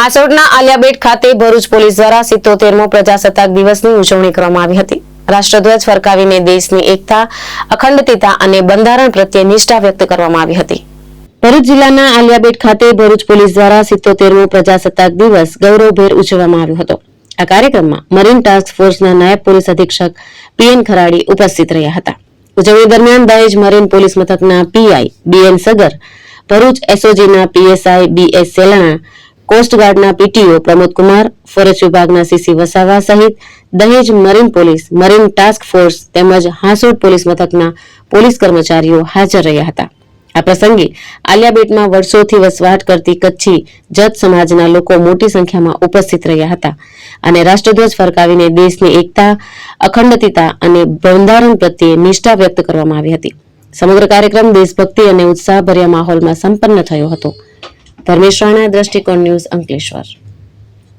હાસોડના આલિયાબેટ ખાતે ભરૂચ પોલીસ દ્વારા સિત્તોતેરમો પ્રજાસત્તાક દિવસની ઉજવણી કરવામાં આવી હતી. રાષ્ટ્રધ્વજ ફરકાવીને દેશની એકતા, અખંડતા અને બંધારણ પ્રત્યે નિષ્ઠા વ્યક્ત કરવામાં આવી હતી. ભરૂચ જિલ્લાના આલિયાબેટ ખાતે ભરૂચ પોલીસ દ્વારા સિત્તોતેરમો પ્રજાસત્તાક દિવસ ગૌરવભેર ઉજવવામાં આવ્યો હતો. આ કાર્યક્રમમાં મરીન ટાસ્ક ફોર્સના નાયબ પોલીસ અધિક્ષક પીએન ખરાડી ઉપસ્થિત રહ્યા હતા. ઉજવણી દરમિયાન દહેજ મરીન પોલીસ મથકના પીઆઈ બીએન સગર, ભરૂચ એસઓજીના પીએસઆઈ બીએસ સેલાણા કોસ્ટગાર્ડના પીટીઓ પ્રમોદકુમાર ફોરેસ્ટ વિભાગના સીસી વસાવા સહિત Dahej marine police, marine task force તેમજ હાંસોડ પોલીસ મથકના પોલીસ કર્મચારીઓ હાજર રહ્યા હતા. આ પ્રસંગે આલિયાબેટમાં વર્ષોથી વસવાટ કરતી કચ્છી જત સમાજના લોકો મોટી સંખ્યામાં ઉપસ્થિત રહ્યા હતા અને રાષ્ટ્રધ્વજ ફરકાવીને દેશની એકતા, અખંડતા અને બંધારણ પ્રત્યે નિષ્ઠા વ્યક્ત કરવામાં આવી હતી. સમગ્ર કાર્યક્રમ દેશભક્તિ અને ઉત્સાહભર્યા માહોલમાં સંપન્ન થયો હતો. ધર્મેશ દ્રષ્ટિકોણ ન્યૂઝ અંકલેશ્વર.